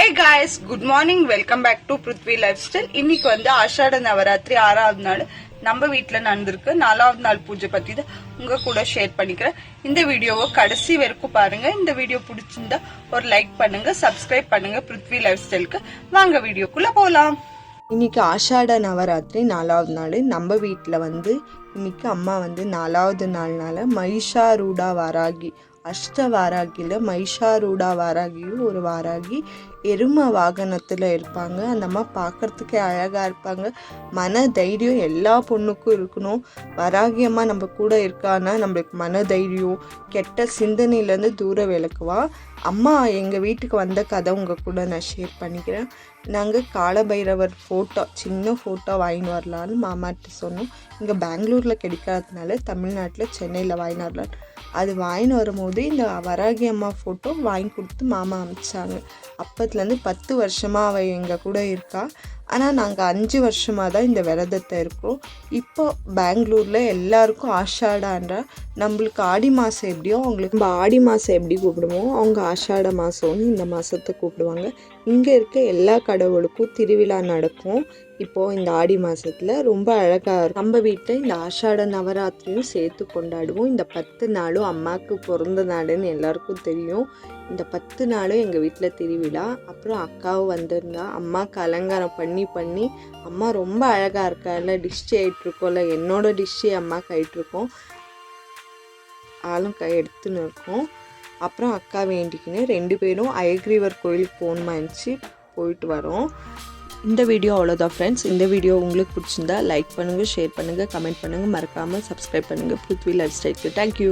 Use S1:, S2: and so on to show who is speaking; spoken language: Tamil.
S1: Hey guys good morning welcome back to Prithvi lifestyle இன்னைக்கு வந்து ஆஷாட நவராத்திரி ஆறாவது நாள். நம்ம வீட்டில் நடந்திருக்கு. நாலாவது நாள் பூஜை பத்தி தான் உங்க கூட ஷேர் பண்ணிக்கிறேன். இந்த வீடியோவை கடைசி வரைக்கும் பாருங்க. இந்த வீடியோ பிடிச்சிருந்தா ஒரு லைக் பண்ணுங்க சப்ஸ்கிரைப் பண்ணுங்க பிருத்வி லைஃப் ஸ்டைலுக்கு வாங்க வீடியோக்குள்ள போலாம்.
S2: இன்னைக்கு ஆஷாட நவராத்திரி நாலாவது நாள். நம்ம வீட்டில் வந்து இன்னைக்கு அம்மா வந்து நாலாவது நாள்னால மகிஷாரூடா வராகி அஷ்ட வாராகியில் மைஷாரூடா வாராகியும் ஒரு வாராகி எரும வாகனத்தில் இருப்பாங்க. அந்த அம்மா பார்க்கறதுக்கே அழகாக இருப்பாங்க. மன தைரியம் எல்லா பொண்ணுக்கும் இருக்கணும். வராகியம்மா நம்ம கூட இருக்கான்னா நம்மளுக்கு மன தைரியம் கெட்ட சிந்தனையிலேருந்து தூர விளக்குவா. அம்மா எங்கள் வீட்டுக்கு வந்த கதை உங்கள் கூட நான் ஷேர் பண்ணிக்கிறேன். நாங்கள் காலபைரவர் ஃபோட்டோ சின்ன ஃபோட்டோ வாங்கின்னு வரலான்னு மாமாட்ட சொன்னோம். இங்கே பெங்களூரில் கிடைக்காததுனால தமிழ்நாட்டில் சென்னையில் வாங்கின்னு வரலான்னு அது வாங்கின்னு வரும்போது இந்த வராகி அம்மா ஃபோட்டோ வாங்கி கொடுத்து மாமா அமிச்சாங்க. அப்பத்துலேருந்து பத்து வருஷமாக அவள் எங்கள் கூட இருக்கா. ஆனால் நாங்கள் அஞ்சு வருஷமாக தான் இந்த விரதத்தை இருக்கோம். இப்போ பெங்களூரில் எல்லாருக்கும் ஆஷாடான்றா நம்மளுக்கு ஆடி மாதம் எப்படியோ அவங்களுக்கு நம்ம ஆடி மாதம் எப்படி கூப்பிடுவோம் அவங்க ஆஷாட மாதம்னு இந்த மாதத்தை கூப்பிடுவாங்க. இங்கே இருக்க எல்லா கடவுளுக்கும் திருவிழா நடக்கும். இப்போது இந்த ஆடி மாதத்தில் ரொம்ப அழகாக இருக்கும். நம்ம வீட்டில் இந்த ஆஷாட நவராத்திரியும் சேர்த்து கொண்டாடுவோம். இந்த பத்து நாளும் அம்மாவுக்கு பிறந்த நாடுன்னு எல்லாருக்கும் தெரியும். இந்த பத்து நாளும் எங்கள் வீட்டில் திருவிழா. அப்புறம் அக்காவும் வந்திருந்தா அம்மாவுக்கு அலங்காரம் பண்ணி பண்ணி அம்மா ரொம்ப அழகாக இருக்கால டிஷ் ஆகிட்ருக்கோம்ல என்னோடய டிஷ்ஷே அம்மாவுக்கு ஆகிட்ருக்கோம் ஆளும் கை எடுத்துன்னு இருக்கோம். அப்புறம் அக்கா வேண்டிக்கின்னு ரெண்டு பேரும் அயக்ரீவர் கோயிலுக்கு போகணுமா இருந்துச்சு போயிட்டு வரோம். இந்த வீடியோ அவ்வளோதான் ஃப்ரெண்ட்ஸ் இந்த வீடியோ உங்களுக்கு பிடிச்சிருந்தா லைக் பண்ணுங்கள் ஷேர் பண்ணுங்கள் கமெண்ட் பண்ணுங்கள் மறக்காமல் சப்ஸ்கிரைப் பண்ணுங்கள் பிருத்வி லைஃப் ஸ்டைலுக்கு தேங்க்யூ